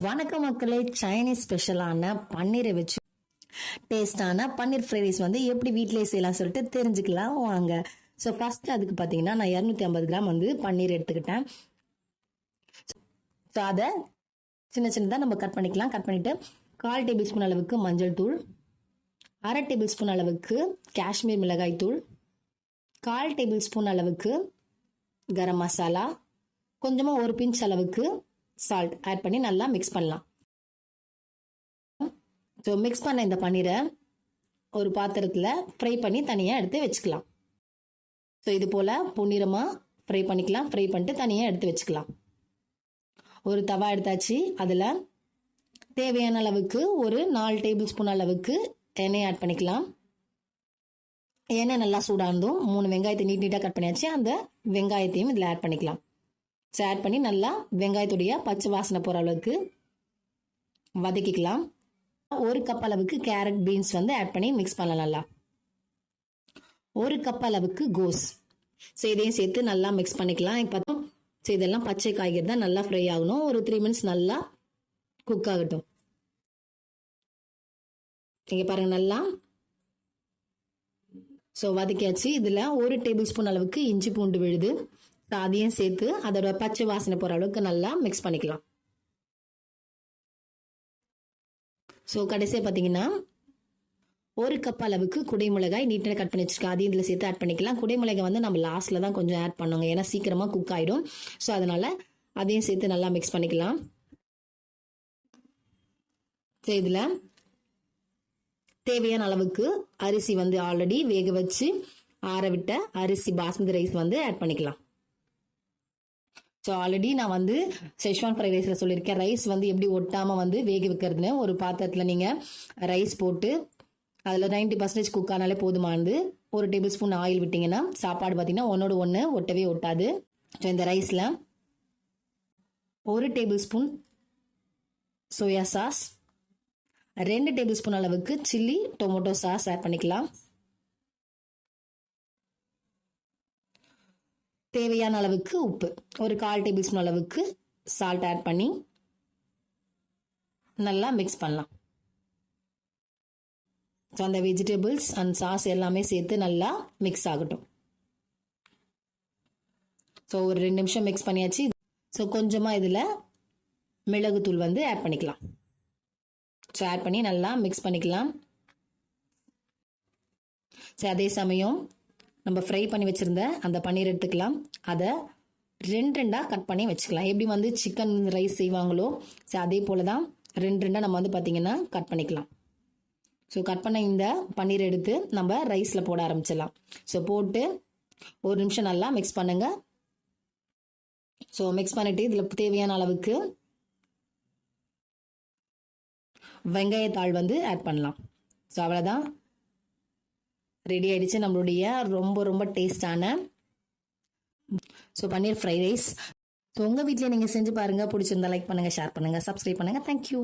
வணக்கம் மக்களே சைனீஸ் ஸ்பெஷலான பன்னீரை வச்சு டேஸ்டான பன்னீர் ஃப்ரைட் ரைஸ் வந்து எப்படி வீட்டிலேயே செய்யலாம் சொல்லிட்டு தெரிஞ்சுக்கலாம். வாங்க. ஸோ ஃபர்ஸ்ட் அதுக்கு பார்த்தீங்கன்னா நான் இரநூத்தி ஐம்பது கிராம் வந்து பன்னீர் எடுத்துக்கிட்டேன். ஸோ அதை சின்ன சின்னதாக நம்ம கட் பண்ணிக்கலாம். கட் பண்ணிவிட்டு கால் டேபிள் ஸ்பூன் அளவுக்கு மஞ்சள் தூள் அரை டேபிள் ஸ்பூன் அளவுக்கு காஷ்மீர் மிளகாய் தூள் கால் டேபிள் ஸ்பூன் அளவுக்கு கரம் மசாலா கொஞ்சமாக ஒரு பிஞ்ச் அளவுக்கு சால்ட் ஆட் பண்ணி நல்லா மிக்ஸ் பண்ணலாம். ஸோ மிக்ஸ் பண்ண இந்த பன்னீரை ஒரு பாத்திரத்தில் ஃப்ரை பண்ணி தனியாக எடுத்து வச்சுக்கலாம். ஸோ இது போல் பொன்னிறமாக ஃப்ரை பண்ணிக்கலாம். ஃப்ரை பண்ணிட்டு தனியாக எடுத்து வச்சுக்கலாம். ஒரு தவா எடுத்தாச்சு. அதில் தேவையான அளவுக்கு ஒரு நாலு டேபிள் ஸ்பூன் அளவுக்கு எண்ணெய் ஆட் பண்ணிக்கலாம். எண்ணெய் நல்லா சூடாக இருந்தும் மூணு வெங்காயத்தை நீட் நீட்டாக கட் பண்ணியாச்சு. அந்த வெங்காயத்தையும் இதில் ஆட் பண்ணிக்கலாம். ஸோ ஆட் பண்ணி நல்லா வெங்காயத்துடைய பச்சை வாசனை போகிற அளவுக்கு வதக்கிக்கலாம். ஒரு கப் அளவுக்கு கேரட் பீன்ஸ் வந்து ஆட் பண்ணி மிக்ஸ் பண்ணலாம். நல்லா ஒரு கப் அளவுக்கு கோஸ். ஸோ இதையும் சேர்த்து நல்லா மிக்ஸ் பண்ணிக்கலாம். இப்போ ஸோ இதெல்லாம் பச்சை காய்கறி தான் நல்லா ஃப்ரை ஆகணும். ஒரு த்ரீ மினிட்ஸ் நல்லா குக் ஆகட்டும். இங்கே பாருங்க நல்லா. ஸோ வதக்கியாச்சு. இதில் ஒரு டேபிள் ஸ்பூன் அளவுக்கு இஞ்சி பூண்டு விழுது. அதையும் சேர்த்து அதோட பச்சை வாசனை போகிற அளவுக்கு நல்லா மிக்ஸ் பண்ணிக்கலாம். ஸோ கடைசியாக பார்த்தீங்கன்னா ஒரு கப் அளவுக்கு குடைமிளகாய் நீட்டாக கட் பண்ணி வச்சிருக்கேன். அதையும் இதில் சேர்த்து ஆட் பண்ணிக்கலாம். குடைமிளகாய் வந்து நம்ம லாஸ்ட்டில் தான் கொஞ்சம் ஆட் பண்ணுவோங்க ஏன்னா சீக்கிரமாக குக் ஆகிடும் ஸோ அதனால் அதையும் சேர்த்து நல்லா மிக்ஸ் பண்ணிக்கலாம். ஸோ இதில் தேவையான அளவுக்கு அரிசி வந்து ஆல்ரெடி வேக வச்சு ஆற விட்ட அரிசி பாஸ்மதி ரைஸ் வந்து ஆட் பண்ணிக்கலாம். ஸோ ஆல்ரெடி நான் வந்து செஷ்வான் ஃப்ரைட் ரைஸில் சொல்லியிருக்கேன். ரைஸ் வந்து எப்படி ஒட்டாமல் வந்து வேக வைக்கிறதுன்னு ஒரு பாத்திரத்தில் நீங்கள் ரைஸ் போட்டு அதில் நைன்டி பர்சன்டேஜ் குக் ஆனாலே போதுமானது. ஒரு டேபிள் ஸ்பூன் ஆயில் விட்டிங்கன்னா சாப்பாடு பார்த்தீங்கன்னா ஒன்றோட ஒன்று ஒட்டவே ஒட்டாது. ஸோ இந்த ரைஸில் ஒரு டேபிள் ஸ்பூன் சோயா சாஸ் ரெண்டு டேபிள் ஸ்பூன் அளவுக்கு சில்லி டொமேட்டோ சாஸ் ஆட் பண்ணிக்கலாம். தேவையான அளவுக்கு உப்பு. ஒரு கால் டேபிள் ஸ்பூன் அளவுக்கு சால்ட் ஆட் பண்ணி நல்லா மிக்ஸ் பண்ணலாம். ஸோ அந்த வெஜிடபிள்ஸ் அண்ட் சாஸ் எல்லாமே சேர்த்து நல்லா மிக்ஸ் ஆகட்டும். ஸோ ஒரு ரெண்டு நிமிஷம் மிக்ஸ் பண்ணியாச்சு. ஸோ கொஞ்சமாக இதில் மிளகுத்தூள் வந்து ஆட் பண்ணிக்கலாம். ஸோ ஆட் பண்ணி நல்லா மிக்ஸ் பண்ணிக்கலாம். ஸோ அதே சமயம் நம்ம ஃப்ரை பண்ணி வச்சுருந்த அந்த பன்னீர் எடுத்துக்கலாம். அதை ரெண்டு ரெண்டாக கட் பண்ணி வச்சுக்கலாம். எப்படி வந்து சிக்கன் ரைஸ் செய்வாங்களோ ஸோ அதே போல் தான் ரெண்டு ரெண்டாக நம்ம வந்து பார்த்திங்கன்னா கட் பண்ணிக்கலாம். ஸோ கட் பண்ண இந்த பன்னீர் எடுத்து நம்ம ரைஸில் போட ஆரம்பிச்சிடலாம். ஸோ போட்டு ஒரு நிமிஷம் நல்லா மிக்ஸ் பண்ணுங்கள் ஸோ மிக்ஸ் பண்ணிவிட்டு இதில் தேவையான அளவுக்கு வெங்காயத்தாள் வந்து ஆட் பண்ணலாம். ஸோ அவ்வளோதான் ரெடி ஆயிடுச்சு. நம்மளுடைய ரொம்ப ரொம்ப டேஸ்டான so paneer fried rice so உங்கள் வீட்டில் நீங்கள் செஞ்சு பாருங்கள் பிடிச்சிருந்தா லைக் பண்ணுங்கள் ஷேர் பண்ணுங்கள் சப்ஸ்கிரைப் பண்ணுங்கள் தேங்க்யூ